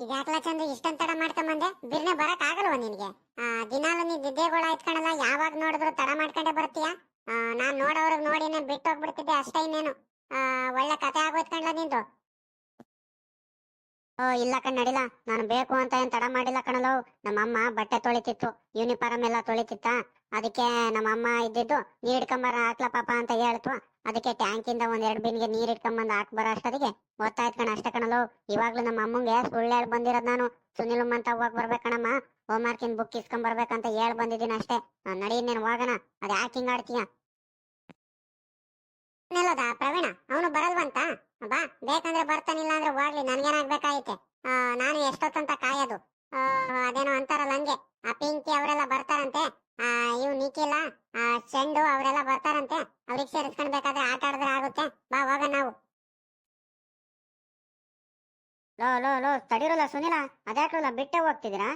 ಇದ್ಯಾಕ್ಲ ಚಂದ್ರ ಇಷ್ಟೊಂದ್ ತಡ ಮಾಡ್ಕೊಂಬಂದೆ. ಬಿರ್ನೆ ಬರಕ್ ಆಗಲ್ವ ನಿನ್ಗೆ? ದಿನಾಲು ನೀ ದಿದ್ದೆಗೋಳ ಎತ್ಕೊಳಲ್ಲ ಯಾವಾಗ ನೋಡಿದ್ರು ತಡ ಮಾಡ್ಕೊಂಡೆ ಬರ್ತೀಯ? ನಾನ್ ನೋಡೋರ್ಗ್ ನೋಡಿನೇ ಬಿಟ್ಟು ಹೋಗ್ಬಿಡ್ತಿದ್ದೆ ಅಷ್ಟೇ ಇನ್ನೇನು. ಒಳ್ಳೆ ಕತೆ ಆಗೋಯ್ತ್ಕೊಂಡ್ಲ ನಿಂದು? ಓ, ಇಲ್ಲ ಕಣ್ ನಡಿಲ್ಲ ನಾನು ಬೇಕು ಅಂತ ಏನ್ ತಡ ಮಾಡಿಲ್ಲ ಕಣಲೋ. ನಮ್ಮಮ್ಮ ಬಟ್ಟೆ ತೊಳಿತಿತ್ತು. ಯೂನಿಫಾರ್ಮ್ ಎಲ್ಲ ತೊಳಿತಿತ್ತ? ಅದಕ್ಕೆ ನಮ್ಮಮ್ಮ ಇದ್ದಿದ್ದು, ನೀ ಹಿಡ್ಕೊಂಬರ, ಹಾಕ್ಲ ಪಾಪ ಅಂತ ಹೇಳ್ತು ಅದಕ್ಕೆ ಟ್ಯಾಂಕಿಂದ ಒಂದ್ ಎರಡ್ ಬಿನ್ಗೆ ನೀರ್ ಇಟ್ಕೊಂಬಂದ್ ಹಾಕ್ ಬರೋ ಅಷ್ಟೊತ್ತಿಗೆ ಗೊತ್ತಾಯ್ತು ಕಣ ಅಷ್ಟೇ ಕಣಲು ಇವಾಗ್ಲೂ ನಮ್ಮ ಅಮ್ಮಂಗೆ ಸುಳ್ಳು ಹೇಳಿ ಬಂದಿರೋದ್ ನಾನು. ಸುನಿಲ್ ಅಂತ ಹೋಗ್ ಬರ್ಬೇಕಣಮ್ಮ ಹೋಮ್ವರ್ಕ್ ಇನ್ ಬುಕ್ ಇಸ್ಕೊಂಡ್ ಬರ್ಬೇಕಂತ ಹೇಳ್ ಬಂದಿದ್ದೀನಿ ಅಷ್ಟೇ. ನಡಿ ನೀನ್ ಹೋಗೋಣ. ಅದ್ ಯಾಕೆ ಹಿಂಗ್ ಆಡ್ತೀಯ? ಪ್ರವೀಣ, ಅವನು ಬರಲ್ವಂತ? ಬಾ, ಬೇಕಂದ್ರೆ ಬರ್ತಾನಿಲ್ಲ ಅಂದ್ರೆ ಹೋಗ್ಲಿ ನನ್ಗೇನಾಗ್ಬೇಕಾಯ್ತೆ ನಾನು ಎಷ್ಟೊತ್ತಂತ ಕಾಯೋದು. ಅದೇನೋ ಅಂತಾರಲ್ಲ ಹಂಗೆ. ಆ ಪಿಂಕಿ ಅವರೆಲ್ಲ ಬರ್ತಾರಂತೆ. ಇವ್ ನಿಖಿಲ ಆ ಚೆಂಡು ಅವರೆಲ್ಲ ಬರ್ತಾರಂತೆ. ಅವ್ರಿಗೆ ಸೇರಿಸ್ಕೊಂಡ್ಬೇಕಾದ್ರೆ ಆಟ ಆಡಿದ್ರೆ ಆಗುತ್ತೆ. ಬಾ ಹೋಗ ನಾವು. ಲೋ ಲೋ ಲೋ ತಡಿರಲ್ಲ ಸುನಿಲ. ಅದ್ಯಾಕಲ್ಲ ಬಿಟ್ಟೆ ಹೋಗ್ತಿದ್ದೀರಾ?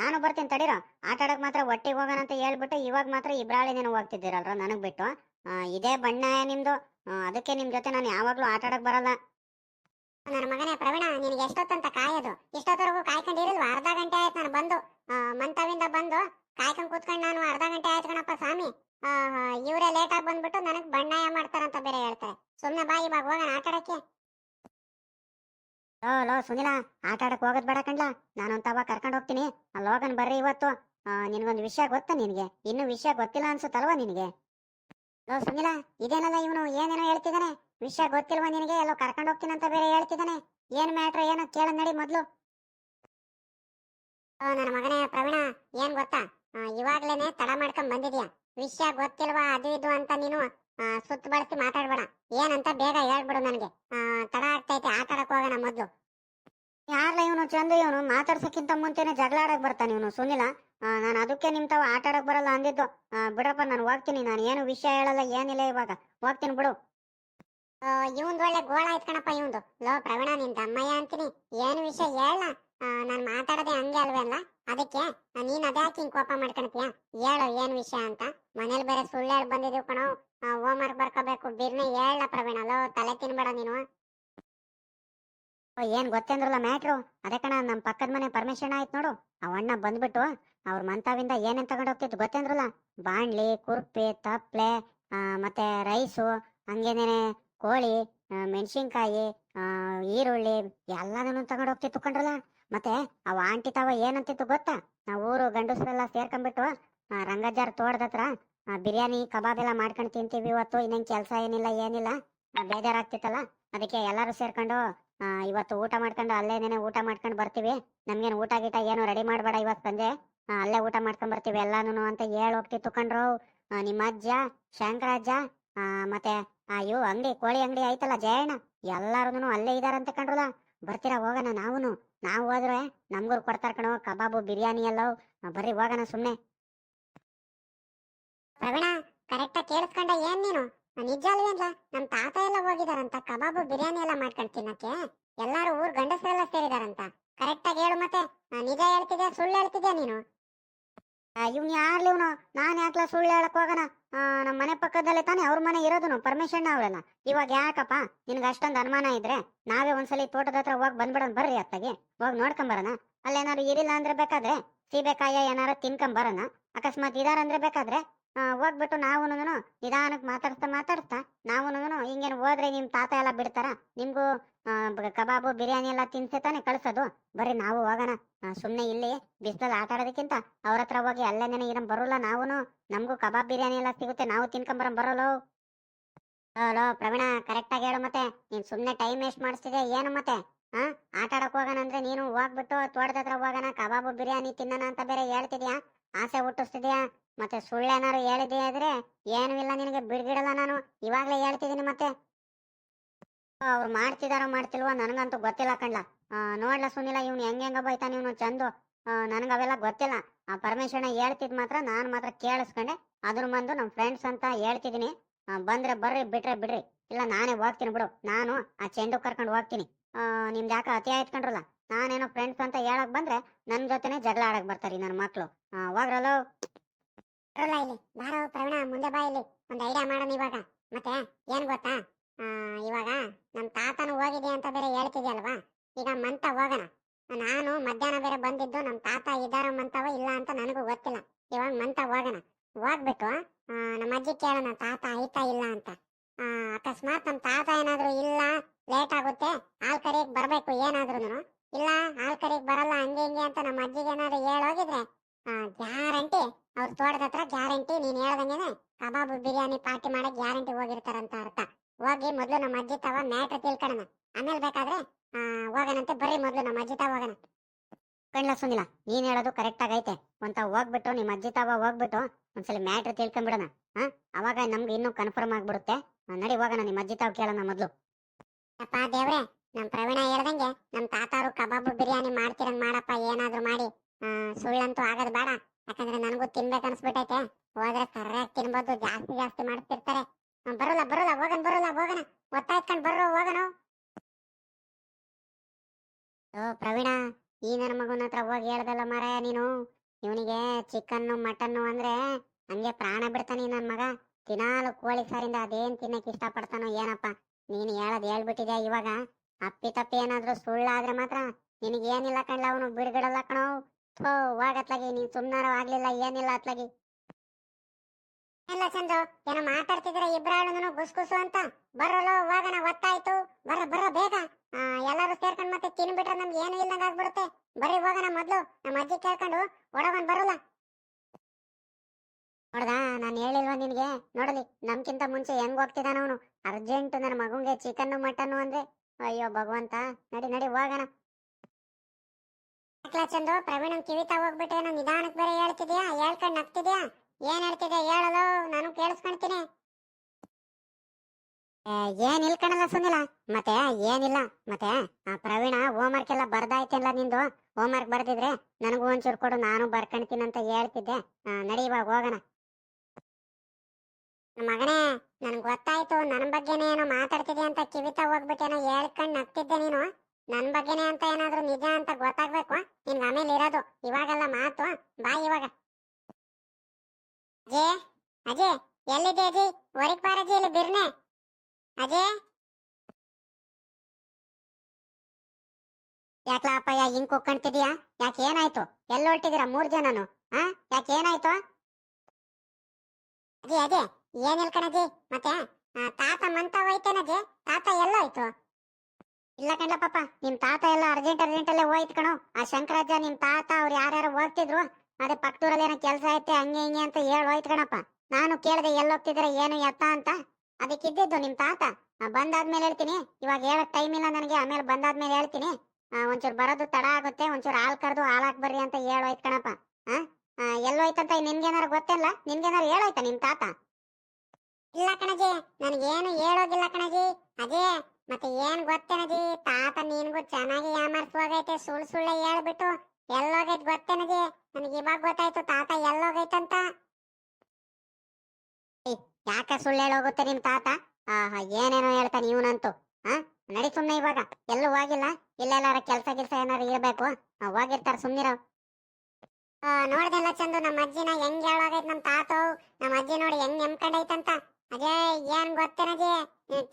ನಾನು ಬರ್ತೀನಿ ತಡಿರೋ. ಆಟ ಆಡಕ್ ಮಾತ್ರ ಒಟ್ಟಿಗೆ ಹೋಗೋಣ ಅಂತ ಹೇಳ್ಬಿಟ್ಟು ಇವಾಗ ಮಾತ್ರ ಇಬ್ರಾಳಿ ನೀನು ಹೋಗ್ತಿದ್ದೀರಲ್ರ ನನಗ್ ಬಿಟ್ಟು. ಇದೇ ಬಣ್ಣ ನಿಮ್ದು. ಅದಕ್ಕೆ ನಿಮ್ ಜೊತೆ ನಾನು ಯಾವಾಗ್ಲೂ ಆಟ ಆಡಕ್ ಬರಲ್ಲ. ನನ್ನ ಮಗನೇ ಪ್ರವೀಣ ನಿನಗೆ ಎಷ್ಟೊತ್ತಂತ ಕಾಯೋದು? ಇಷ್ಟೊತ್ತವರೆಗೂ ಕಾಯ್ಕೊಂಡಿರಲ್ವಾ? ಅರ್ಧ ಗಂಟೆ ಆಯ್ತು ನಾನು ಬಂದು. ಮಂತವಿಂದ ಬಂದು. ಕಾಯ್ಕೊಂಡ್ ಕೂತ್ಕೊಂಡು ನಾನು ಅರ್ಧ ಗಂಟೆ ಆಯ್ತು ಕಣಪ್ಪ ಸ್ವಾಮಿ. ಇವರೇ ಲೇಟ್ ಆಗಿ ಬಂದ್ಬಿಟ್ಟು ನನಗ್ ಬಣ್ಣಾಯ ಮಾಡ್ತಾರಂತ ಬೇರೆ ಹೇಳ್ತಾರೆ. ಸುಮ್ನೆ ಬಾ ಇವಾಗ ಹೋಗೋಣ ಆಟ ಆಡಕ್ಕೆ ಲೋ ಲೋ, ಸುನಿಲ ಆಟ ಆಡಕ್ ಹೋಗೋದ್ ಬೇಡ ಕಣ್ಲ. ನಾನು ತವ ಕರ್ಕೊಂಡು ಹೋಗ್ತೀನಿ. ಅಲ್ಲಿ ಹೋಗನ್ ಬರ್ರಿ ಇವತ್ತು. ನಿನ್ಗೊಂದು ವಿಷಯ ಗೊತ್ತಾ ನಿನ್ಗೆ? ಇನ್ನು ವಿಷಯ ಗೊತ್ತಿಲ್ಲ ಅನ್ಸುತ್ತಲ್ವಾ ನಿನ್ಗೆ? ಲೋ, ಸುನಿಲ, ಇದೇನಲ್ಲ ಇವನು ಏನೇನೋ ಹೇಳ್ತಿದ್ದಾನೆ ವಿಷಯ ಗೊತ್ತಿಲ್ವಾ ನಿನಗೆ? ಎಲ್ಲೋ ಕರ್ಕೊಂಡು ಹೋಗ್ತೀನಿ ಅಂತ ಬೇರೆ ಹೇಳ್ತಿದ್ದಾನೆ ಏನ್ ಮ್ಯಾಟ್ರ್, ಏನೋ ಕೇಳ ನಡಿ ಮೊದ್ಲು. ನನ್ನ ಮಗನೇ ಪ್ರವೀಣ, ಏನ್ ಗೊತ್ತಾ? ಇವಾಗ್ಲೇನೆ ತಡ ಮಾಡ್ಕೊಂಡ್ ಬಂದಿದ್ಯಾ? ವಿಷಯ ಗೊತ್ತಿಲ್ವಾ ಅದು ಇದು ಅಂತ ನೀನು ಸುತ್ತ ಬಳಸಿ ಮಾತಾಡ್ಬೇಡ. ಏನಂತ ಬೇಗ ಹೇಳ್ಬಿಡು ನನಗೆ. ತಡ ಆಗ್ತೈತೆ ಆಟ ಆಡಕ್ ಹೋಗೋಣ ಮೊದ್ಲು. ಯಾರ್ಲ ಇವನು? ಚಂದು ಇವನು? ಮಾತಾಡ್ಸಕ್ಕಿಂತ ಮುಂಚೆನೆ ಜಗಳ ಆಡಕ್ ಬರ್ತಾನೆ ಇವನು ಸುನಿಲ. ನಾನು ಅದಕ್ಕೆ ನಿಮ್ ತಾವ ಆಟ ಆಡಕ್ ಬರಲ್ಲ ಅಂದಿದ್ದು. ಬಿಡಪ್ಪ ನಾನು ಹೋಗ್ತೀನಿ ನಾನು ಏನು ವಿಷಯ ಹೇಳಲ್ಲ ಏನಿಲ್ಲ ಇವಾಗ. ಹೋಗ್ತೀನಿ ಬಿಡು. ಇವನ್ ಒಳ್ಳೆ ಗೋಳ ಆಯ್ತು ಕಣಪ್ಪ ಇವಂದು. ಲೋ ಪ್ರವೀಣ ನಿನ್ ದಮ್ಮಯ್ಯ ಅಂತೀನಿ. ಏನು ವಿಷಯ ಹೇಳ ನಾನು ಮಾತಾಡೋದೇ ಹಂಗೆ ಅಲ್ಲ? ಅದಕ್ಕೆ ನೀನು ಅದ್ಯಾಕೆ ಹಿಂಗ್ ಕೋಪ ಮಾಡ್ಕೊಳ್ತೀಯ ಹೇಳು ಏನ್ ವಿಷಯ ಅಂತ. ಮನೇಲಿ ಬೇರೆ ಸುಳ್ಳು ಹೇಳಿ ಬಂದಿದೀವಿ ಕಣೋ. Home work ಬರ್ಕೋಬೇಕು. ಬಿರ್ನೆ ಹೇಳ ಪ್ರವೀಣ. ಲೋ ತಲೆ ತಿನ್ಬೇಡ ನೀನು. ಓ, ಏನ್ ಗೊತ್ತೇಂದ್ರಲ್ಲ ಮ್ಯಾಟ್ರು? ಅದೇ ಕಣ ನಮ್ ಪಕ್ಕದ ಮನೆ ಪರ್ಮಿಷನ್ ಆಯ್ತು ನೋಡು. ಅವ್ ಅಣ್ಣ ಬಂದ್ಬಿಟ್ಟು ಅವ್ರ ಮಂತಾವಿಂದ ಏನೇನ್ ತಗೊಂಡ್ ಹೋಗ್ತಿತ್ತು ಗೊತ್ತೇಂದ್ರಲ್ಲ? ಬಾಣ್ಲಿ ಕುರ್ಪಿ ತಪ್ಲೆ ಮತ್ತೆ ರೈಸು ಹಂಗೇನೇನೆ ಕೋಳಿ ಮೆಣಸಿನ್ಕಾಯಿ ಈರುಳ್ಳಿ ಎಲ್ಲದನ್ನು ತಗೊಂಡ್ ಹೋಗ್ತಿತ್ತು ಕಂಡ್ರಲ್ಲ ಮತ್ತೆ ಅವ ಆಂಟಿ ತಾವ ಏನಂತಿತ್ತು ಗೊತ್ತಾ? ನಾವು ಊರು ಗಂಡಸ್ರೆಲ್ಲ ಸೇರ್ಕೊಂಡ್ಬಿಟ್ಟು ತೋಟದತ್ರ ಆ, ಬಿರಿಯಾನಿ ಕಬಾಬ್ ಎಲ್ಲ ಮಾಡ್ಕೊಂಡು ತಿಂತೀವಿ ಇವತ್ತು ಇನ್ನೇನ್ ಕೆಲ್ಸ ಏನಿಲ್ಲ ಏನಿಲ್ಲ. ಬೇಜಾರಾಗ್ತಿತ್ತಲ್ಲ? ಅದಕ್ಕೆ ಎಲ್ಲಾರು ಸೇರ್ಕೊಂಡು ಇವತ್ತು ಊಟ ಮಾಡ್ಕೊಂಡು ಅಲ್ಲೇನೇನೆ ಊಟ ಮಾಡ್ಕೊಂಡು ಬರ್ತೀವಿ. ನಮ್ಗೇನು ಊಟ ಗೀಟ ಏನು ರೆಡಿ ಮಾಡಬೇಡ ಇವತ್ತು ಸಂಜೆ. ಅಲ್ಲೇ ಊಟ ಮಾಡ್ಕೊಂಡ್ ಬರ್ತೀವಿ ಎಲ್ಲಾನು ಅಂತ ಹೇಳಿ ಹೋಗ್ತಿತ್ತು ಕಂಡ್ರು ನಿಮ್ಮ ಅಜ್ಜ ಶಂಕರಜ್ಜ ಮತ್ತೆ ಇವು ಅಂಗಡಿ ಕೋಳಿ ಅಂಗಡಿ ಆಯ್ತಲ್ಲ ಜಯಣ್ಣ? ಎಲ್ಲಾರು ಅಲ್ಲೇ ಇದಾರಂತ ಕಂಡ್ರಲ್ಲ ಬರ್ತೀರಾ ಹೋಗೋಣ ನಾವುನು. ನಾವು ಹೋದ್ರೆ ನಮ್ಗೂ ಕೊಡ್ತಾರ ಕಣೋ, ಕಬಾಬು, ಬಿರಿಯಾನಿ ಎಲ್ಲ. ಬರ್ರಿ ಹೋಗೋಣ ಸುಮ್ಮನೆ ಪ್ರವೀಣ ಕರೆಕ್ಟಾಗಿ ಕೇಳಿಸ್ಕೊಂಡ ಏನ್ ನೀನು? ನಿಜ ಅಲ್ವೇನ್ಲ? ನಮ್ ತಾತ ಎಲ್ಲ ಹೋಗಿದಾರಂತ, ಕಬಾಬು, ಬಿರಿಯಾನಿ ಎಲ್ಲ ಮಾಡ್ಕೊಂಡ್ ತಿನ್ನಕ್ಕೆ. ಎಲ್ಲಾರು ಊರ್ ಗಂಡಸರೆಲ್ಲ ಸೇರಿದಾರಂತ. ಕರೆಕ್ಟಾಗಿ ಹೇಳು ಮತ್ತೆ. ನಿಜ ಹೇಳ್ತಿದ್ಯಾ, ಸುಳ್ಳು ಹೇಳ್ತಿದ್ಯಾ ನೀನು? ಇವ್ನು ಯಾರ್ಲಿ ಇವನು? ನಾನ್ ಯಾಕಲ ಸುಳ್ಳು ಹೇಳಕ್ ಹೋಗೋಣ ನಮ್ಮ ಮನೆ ಪಕ್ಕದಲ್ಲೇ ತಾನೇ ಅವ್ರ ಮನೆ ಇರೋದು ಪರ್ಮಿಷನ್ ಅವರಲ್ಲ. ಇವಾಗ ಯಾಕಪ್ಪ? ನಿನ್ಗೆ ಅಷ್ಟೊಂದು ಅನುಮಾನ ಇದ್ರೆ ನಾವೇ ಒಂದ್ಸಲಿ ತೋಟದ ಹತ್ರ ಹೋಗಿ ಬಂದ್ಬಿಡೋಣ ಬರ್ರಿ ಅತ್ತಾಗೆ. ಹೋಗಿ ನೋಡ್ಕೊಂಬರೋಣ. ಅಲ್ಲೇನಾರು ಇರಿಲ್ಲ ಅಂದ್ರೆ ಬೇಕಾದ್ರೆ ಸೀಬೆಕಾಯ ಏನಾರು ತಿನ್ಕೊಂಬರೋಣ. ಅಕಸ್ಮಾತ್ ಇದಾರಂದ್ರೆ ಬೇಕಾದ್ರೆ ಹೋಗ್ಬಿಟ್ಟು ನಾವು ನಿಧಾನಕ್ಕೆ ಮಾತಾಡ್ತಾ ಮಾತಾಡ್ತಾ ನಾವು ಹಿಂಗೇನು ಹೋದ್ರೆ ನಿಮ್ ತಾತ ಎಲ್ಲ ಬಿಡ್ತಾರ? ನಿಮ್ಗೂ ಕಬಾಬು, ಬಿರಿಯಾನಿ ಎಲ್ಲ ತಿನ್ಸೆ ತಾನೆ ಕಳ್ಸೋದು. ಬರ್ರಿ ನಾವು ಹೋಗೋಣ. ಸುಮ್ಮನೆ ಇಲ್ಲಿ ಬಿಸಿಲಲ್ಲಿ ಆಟ ಆಡೋದಕ್ಕಿಂತ ಅವ್ರ ಹತ್ರ ಹೋಗಿ ಅಲ್ಲೇನೆ ಇರಂ ಬರೋಲ್ಲ ನಾವು ನಮಗೂ ಕಬಾಬ್, ಬಿರಿಯಾನಿ ಎಲ್ಲ ಸಿಗುತ್ತೆ. ನಾವು ತಿನ್ಕೊಂಬರಂ ಬರೋಲ್ಲ. ಹಲೋ ಪ್ರವೀಣ ಕರೆಕ್ಟಾಗಿ ಹೇಳು ಮತ್ತೆ. ನೀನ್ ಸುಮ್ನೆ ಟೈಮ್ ವೇಸ್ಟ್ ಮಾಡಿಸ್ತಿದೆ ಏನು ಮತ್ತೆ? ಹಾ ಆಟ ಆಡಕ್ ಹೋಗೋಣ ಅಂದ್ರೆ ನೀನು ಹೋಗ್ಬಿಟ್ಟು ತೋಟದ ಹತ್ರ ಹೋಗೋಣ. ಕಬಾಬು, ಬಿರಿಯಾನಿ ತಿನ್ನೋಣ ಅಂತ ಬೇರೆ ಹೇಳ್ತಿದ್ಯಾ? ಆಸೆ ಹುಟ್ಟಿಸ್ತಿದ್ಯಾ? ಮತ್ತೆ ಸುಳ್ಳೇನಾರು ಹೇಳಿದ್ಯಾ ಆದ್ರೆ ಏನೂ ಇಲ್ಲ ನಿನಗೆ. ಬಿಡ್ಗಿಡಲ್ಲ ನಾನು. ಇವಾಗಲೇ ಹೇಳ್ತಿದ್ದೀನಿ ಮತ್ತೆ. ಅವ್ರು ಮಾಡ್ತಿದಾರೋ ಮಾಡ್ತಿಲ್ವೋ ನನಗಂತೂ ಗೊತ್ತಿಲ್ಲ ಕಣ್ಲ. ನೋಡ್ಲ ಸುನಿಲ, ಇವ್ನು ಹೆಂಗ್ ಹೆಂಗ ಬೈತಾನ ಇವನು ಚಂದು. ನನಗೆ ಅವೆಲ್ಲ ಗೊತ್ತಿಲ್ಲ. ಆ ಪರಮೇಶ್ವರನ ಹೇಳ್ತಿದ್ ಮಾತ್ರ ನಾನು ಮಾತ್ರ ಕೇಳಿಸ್ಕೊಂಡೆ. ಅದ್ರ ಬಂದು ನಮ್ಮ ಫ್ರೆಂಡ್ಸ್ ಅಂತ ಹೇಳ್ತಿದೀನಿ. ಬಂದ್ರೆ ಬರ್ರಿ, ಬಿಟ್ರೆ ಬಿಡ್ರಿ. ಇಲ್ಲ, ನಾನೇ ಹೋಗ್ತೀನಿ ಬಿಡು. ನಾನು ಆ ಚೆಂಡು ಕರ್ಕೊಂಡು ಹೋಗ್ತೀನಿ. ನಿಮ್ದು ಯಾಕೆ ಅತಿ ಆಯ್ತ್ಕೊಂಡ್ರಲ್ಲ ನಾನೇನೋ ಫ್ರೆಂಡ್ಸ್ ಅಂತ ಹೇಳಕ್ ಬಂದ್ರೆ ನನ್ ಜೊತೆನೆ ಜಗಳ ಆಡಕ್ ಬರ್ತಾರಿ ನನ್ನ ಮಕ್ಳು. ಹೋಗ್ರಲ್ಲೋ? ಇಲ್ಲಿ. ಬಾರೋ, ಪ್ರವೀಣ, ಮುಂದೆ ಬಾ ಇಲ್ಲಿ. ಒಂದು ಐಡಿಯಾ ಮಾಡೋಣ ಇವಾಗ. ಮತ್ತೆ, ಏನ್ ಗೊತ್ತಾ? ಇವಾಗ ನಮ್ಮ ತಾತನು ಹೋಗಿದೆ ಅಂತ ಬೇರೆ ಹೇಳ್ತಿದ್ಯಲ್ವಾ? ಈಗ ಮಂತ ಹೋಗೋಣ. ನಾನು ಮಧ್ಯಾಹ್ನ ಬೇರೆ ಬಂದಿದ್ದು ನಮ್ಮ ತಾತ ಇದಾರ ಮಂತವ ಇಲ್ಲ ಅಂತ ನನಗೂ ಗೊತ್ತಿಲ್ಲ. ಇವಾಗ ಮಂತ ಹೋಗೋಣ. ಹೋಗ್ಬಿಟ್ಟು ನಮ್ಮ ಅಜ್ಜಿ ಕೇಳೋಣ, ತಾತ ಐತಾ ಇಲ್ಲ ಅಂತ? ಅಕಸ್ಮಾತ್ ನಮ್ಮ ತಾತ ಏನಾದ್ರು ಇಲ್ಲ, ಲೇಟ್ ಆಗುತ್ತೆ, ಹಾಲ್ ಬರಬೇಕು ಬರ್ಬೇಕು ಏನಾದ್ರೂ ಇಲ್ಲ, ಹಾಲ್ ಕರಿಗೆ ಬರಲ್ಲ, ಹಂಗೆ ಹಿಂಗೆ ಅಂತ ನಮ್ಮ ಅಜ್ಜಿಗೆ ಏನಾದ್ರು ಹೇಳೋಗಿದ್ರೆ ಗ್ಯಾರಂಟಿ, ಅವ್ರ ತೋಟದ ಹತ್ರ ಗ್ಯಾರಂಟಿ, ನೀನ್ ಹೇಳ್ದಂಗೆನೆ ಕಬಾಬ್ ಬಿರಿಯಾನಿ ಪಾರ್ಟಿ ಮಾಡಕ್ ಗ್ಯಾರಂಟಿ ಹೋಗಿರ್ತಾರಂತ ಅರ್ಥ. ಹೋಗಿ ಮೊದಲು ನಮ್ಮ ಅಜ್ಜಿ ತಾವ ಮ್ಯಾಟ್ರ್ ತಿಳ್ಕೊಳ್ಳೋಣ ಆಮೇಲೆ ಬೇಕಾದ್ರೆ ಹೋಗೋಣಂತೆ ಬರ್ರಿ ಮೊದಲು ನಮ್ಮ ಅಜ್ಜಿ ತಾವ ಹೋಗೋಣ ಕಣ್ಲ ಸುನಿಲ್ಲ ನೀನ್ ಹೇಳೋದು ಕರೆಕ್ಟ್ ಆಗೈತೆ ಅಂತ ಹೋಗ್ಬಿಟ್ಟು, ನಿಮ್ಮ ಅಜ್ಜಿ ತಾವ ಹೋಗ್ಬಿಟ್ಟು ಒಂದ್ಸಲ ಮ್ಯಾಟ್ರ್ ತಿಳ್ಕೊಂಡ್ಬಿಡೋಣ ಹಾ? ಅವಾಗ ನಮ್ಗೆ ಇನ್ನೂ ಕನ್ಫರ್ಮ್ ಆಗ್ಬಿಡುತ್ತೆ. ನಡಿ ಹೋಗೋಣ, ನಿಮ್ಮ ಅಜ್ಜಿ ತಾವ ಕೇಳೋಣ ಮೊದಲು. ಅಪ್ಪ ದೇವ್ರೆ ನಮ್ಮ ಪ್ರವೀಣ ಹೇಳ್ದಂಗೆ ನಮ್ಮ ತಾತಾರು ಕಬಾಬ್ ಬಿರಿಯಾನಿ ಮಾಡ್ತಿರಂಗ್ ಮಾಡಪ್ಪ, ಏನಾದ್ರು ಮಾಡಿ. ಸುಳ್ಳಂತೂ ಆಗದ್ ಬೇಡ. ಯಾಕಂದ್ರೆ ನನಗೂ ತಿನ್ಬೇಕು ಅನ್ಸ್ಬಿಟ್ಟೈತೆ ಹೋದ್ರೆ ಸರಿಯಾಗಿ ತಿನ್ಬೋದು, ಜಾಸ್ತಿ ಜಾಸ್ತಿ ಮಾಡ್ತಿರ್ತಾರೆ. ಬರೋಲ್ಲ ಬರೋಲ್ಲ, ಹೋಗನ್, ಬರೋಲ್ಲ, ಹೋಗನ. ಒತ್ತಾಯ್ಕೊಂಡ್ ಬರ್ರೋ ಹೋಗನ? ಓ, ಪ್ರವೀಣ, ಈ ನನ್ನ ಮಗನ ಹತ್ರ ಹೋಗಿ ಹೇಳ್ದಲ್ಲ ಮಾರಾಯ ನೀನು? ಇವನಿಗೆ ಚಿಕನ್ನು, ಮಟನ್ನು ಅಂದ್ರೆ ಹಂಗೆ ಪ್ರಾಣ ಬಿಡ್ತಾನೆ ನನ್ನ ಮಗ. ದಿನಾಲು ಕೋಳಿ ಸಾರಿಂದ ಅದೇನ್ ತಿನ್ನಕ್ ಇಷ್ಟಪಡ್ತಾನೋ ಏನಪ್ಪ? ನೀನು ಹೇಳದ್ ಹೇಳ್ಬಿಟ್ಟಿದ್ಯಾ ಇವಾಗ? ಅಪ್ಪಿ ತಪ್ಪಿ ಏನಾದ್ರೂ ಸುಳ್ಳಾದ್ರೆ ಮಾತ್ರ ನಿನಗೇನಿಲ್ಲ ಕಣ್ಲ, ಅವನು ಬಿಡುಗಡಲ್ಲ ಕಣೋ. ಥೋ, ಹೋಗತ್ಲಾಗಿ, ನೀನ್ ಸುಮ್ನಾರ ಆಗ್ಲಿಲ್ಲ, ಏನಿಲ್ಲ ಅತ್ಲಾಗಿ. ಎಲ್ಲ ಚಂದು, ಏನೋ ಮಾತಾಡ್ತಿದ್ರೆ ಇಬ್ರಾಳು ಗುಸ್ ಗುಸು ಅಂತ. ಬರಲು ಹೋಗೋಣ ಒತ್ತಾಯ್ತು ಬರ ಬರ ಬೇಗ. ಎಲ್ಲರೂ ಸೇರ್ಕೊಂಡ್ ಮತ್ತೆ ತಿನ್ಬಿಟ್ರೆ ನಮ್ಗೆ ಏನು ಇಲ್ಲಂಗ ಆಗ್ಬಿಡುತ್ತೆ. ಬರೀ ಹೋಗೋಣ ಮೊದ್ಲು. ನಮ್ಮ ಅಜ್ಜಿ ಕೇಳ್ಕೊಂಡು ಒಡಗೊಂಡ್ ಬರೋಲ್ಲ. ನೋಡ್ದಾ, ನಾನು ಹೇಳಿಲ್ವಾ ನಿನ್ಗೆ? ನೋಡಲಿ, ನಮ್ಕಿಂತ ಮುಂಚೆ ಹೆಂಗ್ ಹೋಗ್ತಿದಾನ ಅವನು? ಅರ್ಜೆಂಟ್ ನನ್ನ ಮಗುಂಗೆ ಚಿಕನ್ ಮಟನ್ ಅಂದ್ರೆ. ಅಯ್ಯೋ, ಭಗವಂತ. ನಡಿ ನಡಿ, ಹೋಗೋಣ. ಚಂದು ಪ್ರವೀಣ್ ಕಿವಿತಾ ಹೋಗ್ಬಿಟ್ಟೆ ನಾನು ನಿಧಾನಕ್ ಬೇರೆ ಹೇಳ್ತಿದ್ಯಾ? ಹೇಳ್ಕೊಂಡ್ ನಗ್ತಿದ್ಯಾ? ಏನ್ ಹೇಳ್ತಿದ್ಯಾ ಹೇಳಲು? ನಾನು ಕೇಳಿಸ್ಕೊಂತೀನಿ ಏನ್ ಇಲ್ಕಣಲ್ಲ ಸುನಿಲ್ಲ ಮತ್ತೆ, ಏನಿಲ್ಲ? ಮತ್ತೆ, ಆ ಪ್ರವೀಣ ಹೋಮ್ ವರ್ಕ್ ಎಲ್ಲ ಬರ್ದಾಯ್ತಲ್ಲ ನಿಂದು? ಹೋಮ್ವರ್ಕ್ ಬರ್ದಿದ್ರೆ ನನಗೂ ಒಂಚೂರು ಕೊಡು, ನಾನು ಬರ್ಕೊಂತೀನಿ ಅಂತ ಹೇಳ್ತಿದ್ದೆ. ನಡಿ ಇವಾಗ ಹೋಗೋಣ. ಮಗನೇ, ನನ್ಗೆ ಗೊತ್ತಾಯ್ತು ನನ್ನ ಬಗ್ಗೆನೇ ಏನೋ ಮಾತಾಡ್ತಿದ್ದೆ ಅಂತ ಕಿವಿತ ಹೋಗ್ಬಿಟ್ಟೇನೋ ಹೇಳ್ಕೊಂಡ್ ನಗ್ತಿದ್ದೆ ನೀನು. ನನ್ ಬಗ್ಗೆನೇ ಅಂತ ಏನಾದ್ರೂ ನಿಜ ಅಂತ ಗೊತ್ತಾಗ್ಬೇಕು? ನಿನ್ಗೆ ಆಮೇಲೆ ಇರೋದು ಇವಾಗೆಲ್ಲ ಮಾತು. ಬಾ ಇವಾಗ. ಅಜಯ್ ಅಜಯ್, ಎಲ್ಲಿದೆ ಅಜಯ್? ಹೊರಗೆ ಬಾರಜಿ ಇಲ್ಲಿ ಬಿರ್ನೆ. ಅಜಯ್? ಹಿಂಗ್ ಯಾಕೆ ಏನಾಯ್ತು? ಎಲ್ಲ ಹೊರಟಿದ್ದೀರಾ ಮೂರ್ ಜನನು ಹಾ ಯಾಕೆ ಏನಾಯ್ತು? ಅದೇ ಅದೇ ಏನ್ ಹೇಳ್ಕಣಜಿ ಮತ್ತೆ ತಾತ ಮಂತ ಹೋಯ್ತೇನಜಿ ತಾತ ಎಲ್ಲ ಹೋಯ್ತು ಇಲ್ಲ ಕಣ್ಲ ಪಾಪ ನಿಮ್ ತಾತ ಎಲ್ಲ ಅರ್ಜೆಂಟ್ ಅರ್ಜೆಂಟ್ ಅಲ್ಲೇ ಹೋಯ್ತು ಕಣೋ. ಆ ಶಂಕರಾಜ ನಿಮ್ ತಾತ ಅವ್ರು ಯಾರ್ಯಾರು ಹೋಗ್ತಿದ್ರು. ಅದೇ ಪಕ್ಕದೂರಲ್ಲಿ ಏನೋ ಕೆಲಸ ಐತೆ ಹಂಗೆ ಹಿಂಗೆ ಅಂತ ಹೇಳಿ ಹೋಯ್ತು ಕಣಪ್ಪ. ನಾನು ಕೇಳಿದೆ ಎಲ್ಲಿ ಹೋಗ್ತಿದ್ರೆ ಏನು ಎತ್ತ ಅಂತ. ಅದಕ್ಕೆ ಇದ್ದಿದ್ದು ನಿಮ್ ತಾತ. ಬಂದಾದ್ಮೇಲೆ ಹೇಳ್ತೀನಿ. ಇವಾಗ ಹೇಳಕ್ ಟೈಮ್ ಇಲ್ಲ ನನಗೆ ಆಮೇಲೆ ಬಂದಾದ್ಮೇಲೆ ಹೇಳ್ತೀನಿ. ಒಂಚೂರು ಬರೋದು ತಡ ಆಗುತ್ತೆ ಒಂಚೂರು ಹಾಲ್ ಕರೆದು ಹಾಲಾಕ್ ಬರ್ರಿ ಅಂತ ಹೇಳೋಯ್ತು ಕಣಪ್ಪ. ಆ, ಎಲ್ಲೋಯ್ತಂತ ನಿನ್ಗೇನಾರು ಗೊತ್ತಿಲ್ಲ? ನಿನ್ಗೇನಾರು ಹೇಳೋಯ್ತಾ ನಿಮ್ ತಾತ? ಇಲ್ಲ ಕಣಜಿ ನನಗೇನು ಹೇಳೋದಿಲ್ಲ ಕಣಜಿ. ಅದೇ ಮತ್ತೆ ಏನ್ ಗೊತ್ತೇನಜಿ? ತಾತ ನಿನ್ಗೂ ಚೆನ್ನಾಗಿ ಯಾಮರ್ಸುವಾಗೈತೆ ಸುಳ್ಳು ಸುಳ್ಳೆ ಹೇಳ್ಬಿಟ್ಟು. ಎಲ್ಲೋಗೈತ್ ಗೊತ್ತೇನಗೆ ನನಗೆ ಇವಾಗ ಗೊತ್ತಾಯ್ತು, ತಾತ ಎಲ್ಲೋಗೈತಂತ? ಯಾಕೆ ಸುಳ್ಳು ಹೇಳೋಗುತ್ತೆ ನಿಮ್ ತಾತ? ಆಹಾ, ಏನೇನೋ ಹೇಳ್ತಾನೆ ಇವನಂತೂ ಹಾ ನಡಿ ಸುಮ್ಮನೆ ಇವಾಗ, ಎಲ್ಲೂ ಹೋಗಿಲ್ಲ, ಇಲ್ಲೆಲ್ಲಾರ ಕೆಲ್ಸ ಕೆಲಸ ಏನಾರು ಇರ್ಬೇಕು ಹೋಗಿರ್ತಾರ ಸುಮ್ನಿರೋ. ನೋಡ್ದೆಲ್ಲ ಚಂದು ನಮ್ಮ ಅಜ್ಜಿನ ಹೆಂಗ್ ಹೇಳೋಗೈತ್ ನಮ್ ತಾತ? ನಮ್ಮ ಅಜ್ಜಿ ನೋಡಿ ಹೆಂಗ್ ನೆಮ್ಕೊಂಡೈತಂತ? ಅದೇ, ಏನ್ ಗೊತ್ತೇನಜಿ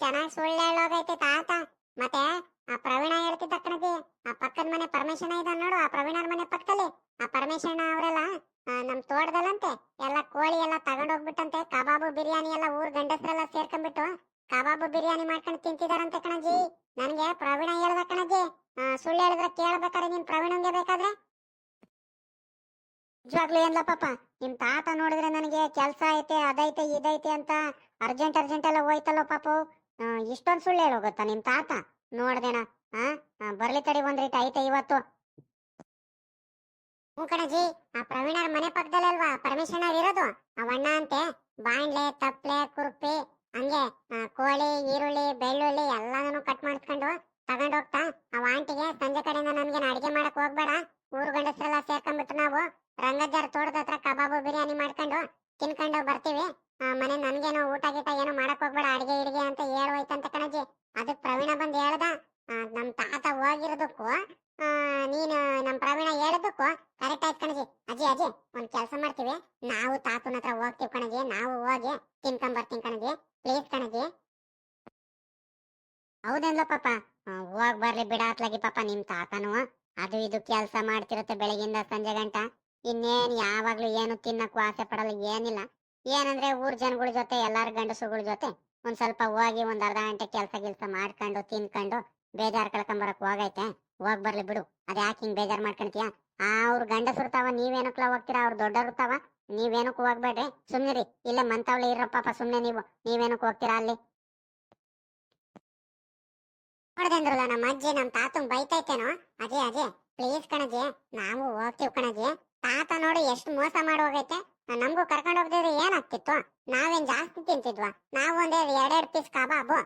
ಚೆನ್ನಾಗಿ ಸುಳ್ಳು ಹೇಳೋಗೈತೆ ತಾತ. ಮತ್ತೆ, ಆ ಪ್ರವೀಣ ಹೇಳ್ತಿದ್ದ ಆ ಪಕ್ಕದ ಮನೆ ಪರಮೇಶನ ಇದ ನೋಡು ಆ ಪ್ರವೀಣರ ಮನೆ ಪಕ್ಕದಲ್ಲಿ ಆ ಪರಮೇಶನ ಅವರೆಲ್ಲ ತೋಟದಲ್ಲಂತೆ ಎಲ್ಲ ಕೋಳಿ ಎಲ್ಲ ತಗೊಂಡೋಗ್ಬಿಟ್ಟಂತೆ ಕಬಾಬು ಬಿರಿಯಾನಿ ಎಲ್ಲ ಊರ್ ಗಂಡಸರೆಲ್ಲ ಸೇರ್ಕೊಂಡ್ಬಿಟ್ಟು ಕಬಾಬು ಬಿರಿಯಾನಿ ಮಾಡ್ಕೊಂಡು ತಿಂತಿದಾರಂತೆ ಕಣಜಿ ನನ್ಗೆ ಪ್ರವೀಣ ಹೇಳ್ದ ಕಣಜಿ ಸುಳ್ಳು ಹೇಳಿದ್ರೆ ಕೇಳ್ಬೇಕಾದ್ರೆ ನಿಮ್ ಪ್ರವೀಣಂಗೆ ಬೇಕಾದ್ರೆ. ನಿಜವಾಗ್ಲೂ ಏನ್ಲ ಪಾಪ ನಿಮ್ ತಾತ ನೋಡಿದ್ರೆ ನನಗೆ ಕೆಲ್ಸ ಐತೆ ಅದೈತೆ ಇದೈತೆ ಅಂತ ಅರ್ಜೆಂಟ್ ಅರ್ಜೆಂಟ್ ಎಲ್ಲ ಹೋಯ್ತಲ್ಲ ಪಾಪು. ಇಷ್ಟೊಂದು ಸುಳ್ಳು ಹೇಳೋಗುತ್ತಾ ನಿಮ್ ತಾತ? ನೋಡ್ದೇನ? ಆ, ಬರ್ಲಿ ತಡಿ ಒಂದ್ ಐತೆ ಇವತ್ತು. ಕಣಜಿ, ಆ ಪ್ರವೀಣರ ಮನೆ ಪಕ್ಕದಲ್ಲಲ್ವಾ ಪರಮೇಶ್ವರ ಇರೋದು? ಅವಣ್ಣ ಅಂತೆ ಬಾಂಡ್ಲೆ ತಪ್ಲೆ, ಕುರ್ಪಿ, ಹಂಗೆ ಕೋಳಿ, ಈರುಳ್ಳಿ, ಬೆಳ್ಳುಳ್ಳಿ ಎಲ್ಲಾನು ಕಟ್ ಮಾಡ್ಕೊಂಡು ತಗೊಂಡೋಗ್ತಾ ಅವ ಆಂಟಿಗೆ ಸಂಜೆ ಕಡೆಯಿಂದ ನನ್ಗೆ ಅಡಿಗೆ ಮಾಡಕ್ ಹೋಗ್ಬೇಡ? ಊರು ಗಂಡಸರೆಲ್ಲ ಸೇರ್ಕೊಂಡ್ಬಿಟ್ಟು ನಾವು, ರಂಗಜ್ಜಾರ್ ತೋಟದ ಹತ್ರ ಕಬಾಬು ಬಿರಿಯಾನಿ ಮಾಡ್ಕೊಂಡು ತಿನ್ಕೊಂಡು ಬರ್ತೀವಿ. ಮನೆ ನನ್ಗೇನೋ ಊಟ ಗೀಟ ಏನೋ ಮಾಡಕ್ ಹೋಗ್ಬೇಡ, ಅಡಿಗೆ ಇಡಿಗೆ ಅಂತ ಹೇಳೋಯ್ತಂತ ಕಣಜಿ. ಅದಕ್ ಪ್ರವೀಣ ಬಂದ್ ಹೇಳ್ದ ನಮ್ ತಾತ ಹೋಗಿರೋದಕ್ಕೂ ನೀನು ನಮ್ಮ ಪ್ರವೀಣ ಹೇಳಬೇಕು. ಕರೆಕ್ಟ್ ಆಯ್ತು ಕಣಜಿ. ಅಜ್ಜಿ ಅಜ್ಜಿ, ಒಂದು ಕೆಲಸ ಮಾಡ್ತೀವಿ. ನಾವು ತಾತನ ಹತ್ರ ಹೋಗ್ತೀವಿ ಕಣಜಿ. ನಾವು ಹೋಗಿ ತಿನ್ಕೊಂಡ್ ಬರ್ತೀನಿ ಕಣಜಿ. ಪ್ಲೀಸ್ ಕಣಜಿ. ಹೌದೇನ್ಲ ಪಾಪ? ಹೋಗ್ ಬರ್ಲಿ ಬಿಡ ಅತ್ಲಾಗಿ ಪಾಪ ನಿಮ್ ತಾತನು. ಅದು ಇದು ಕೆಲಸ ಮಾಡ್ತಿರುತ್ತೆ ಬೆಳಗಿಂದ ಸಂಜೆ ಗಂಟ. ಇನ್ನೇನ್ ಯಾವಾಗ್ಲೂ ಏನು ತಿನ್ನಕ್ಕೂ ಆಸೆ ಪಡಲ್ಲ ಏನಿಲ್ಲ. ಏನಂದ್ರೆ ಊರ್ ಜನಗಳ ಜೊತೆ, ಎಲ್ಲಾರ ಗಂಡಸುಗಳ ಜೊತೆ ಒಂದ್ ಸ್ವಲ್ಪ ಹೋಗಿ ಒಂದ್ ಅರ್ಧ ಗಂಟೆ ಕೆಲಸ ಗಿಲ್ಸ ಮಾಡ್ಕೊಂಡು, ತಿನ್ಕೊಂಡು, ಬೇಜಾರ್ ಕಳ್ಕೊಂಬರಕ್ ಹೋಗೈತೆ. ಹೋಗ್ ಬರ್ಲಿ ಬಿಡು. ಅದ್ ಯಾಕೆ ಹಿಂಗ್ ಬೇಜಾರ್ ಮಾಡ್ಕೊಂತೀಯ? ಅವ್ರ ಗಂಡಸಿರ್ತಾವ ನೀವೇನಕ್ಲ ಹೋಗ್ತೀರಾ? ಅವ್ರ ದೊಡ್ಡವ್ರಿರ್ತಾವ ನೀವೇನಕ್ಕೂ ಹೋಗ್ಬೇಡ್ರಿ. ಸುಮ್ನಿರಿ ಇಲ್ಲೇ ಮಂತಾವ್ಲೆ ಇರಪ್ಪ ಪಾಪ ಸುಮ್ನೆ ನೀವು. ನೀವೇನಕ್ ಹೋಗ್ತೀರಾ ಅಲ್ಲಿ? ನೋಡ್ದಂದ್ರಲ್ಲ ನಮ್ಮ ಅಜ್ಜಿ ನಮ್ ತಾತನ್ ಬೈತೈತೇನೋ? ಅಜಯ್ ಅಜಯ್ ಪ್ಲೀಸ್ ಕಣಜಿ ನಾವು ಹೋಗ್ತೀವಿ ಕಣಜಿ ತಾತ ನೋಡಿ ಎಷ್ಟು ಮೋಸ ಮಾಡಿ ಹೋಗೈತೆ. ನಮಗೂ ಕರ್ಕೊಂಡು ಹೋಗ್ತಿದ್ರೆ ಏನಾಗ್ತಿತ್ತು? ನಾವೇನ್ ಜಾಸ್ತಿ ತಿಂತಿದ್ವಾ? ನಾವು ಒಂದೇ ಎರಡೆರಡು ಪೀಸ್ ಕಬಾಬು,